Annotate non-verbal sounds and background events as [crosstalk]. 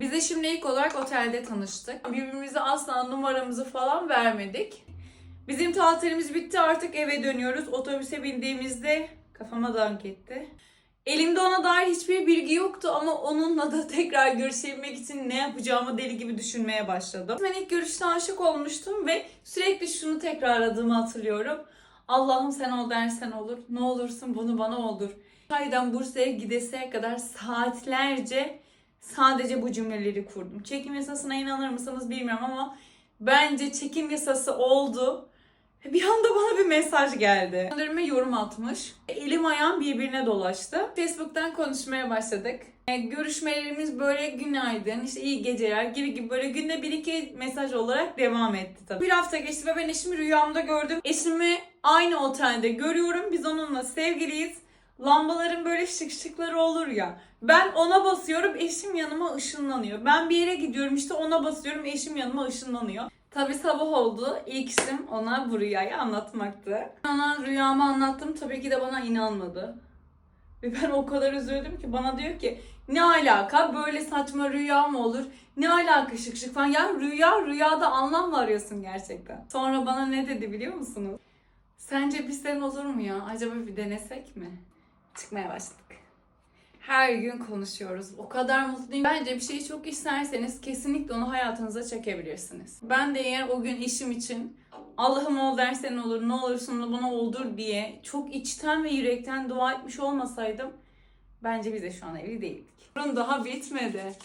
Biz de şimdi ilk olarak otelde tanıştık. Birbirimize asla numaramızı falan vermedik. Bizim tatilimiz bitti artık eve dönüyoruz. Otobüse bindiğimizde kafama dank etti. Elimde ona dair hiçbir bilgi yoktu ama onunla da [laughs] tekrar görüşebilmek için ne yapacağımı deli gibi düşünmeye başladım. Ben ilk görüşte aşık olmuştum ve sürekli şunu tekrarladığımı hatırlıyorum. Allah'ım sen ol dersen olur. Ne olursun bunu bana oldur. Haydan Bursa'ya gideseye kadar saatlerce sadece bu cümleleri kurdum. Çekim yasasına inanır mısınız bilmiyorum ama bence çekim yasası oldu. Bir anda bana bir mesaj geldi. Önderime yorum atmış. Elim ayağım birbirine dolaştı. Facebook'tan konuşmaya başladık. E, görüşmelerimiz böyle günaydın, işte iyi geceler gibi gibi böyle günde bir iki mesaj olarak devam etti tabii. Bir hafta geçti ve ben eşimi rüyamda gördüm. Eşimi aynı otelde görüyorum. Biz onunla sevgiliyiz. Lambaların böyle şık şıkları olur ya. Ben ona basıyorum, eşim yanıma ışınlanıyor. Ben bir yere gidiyorum işte ona basıyorum, eşim yanıma ışınlanıyor. Tabi sabah oldu. İlk işim ona bu rüyayı anlatmaktı. Ona rüyamı anlattım. Tabii ki de bana inanmadı. Ve ben o kadar üzüldüm ki bana diyor ki ne alaka böyle saçma rüya mı olur? Ne alaka şık şık falan. Ya rüya rüyada anlam mı arıyorsun gerçekten? Sonra bana ne dedi biliyor musunuz? Sence bizden olur mu ya? Acaba bir denesek mi? Çıkmaya başladık. Her gün konuşuyoruz. O kadar mutluyum. Bence bir şeyi çok isterseniz kesinlikle onu hayatınıza çekebilirsiniz. Ben de eğer o gün işim için Allah'ım ol dersen olur, ne olursun da bana oldur diye çok içten ve yürekten dua etmiş olmasaydım bence biz de şu an evli değildik. Sorun daha bitmedi.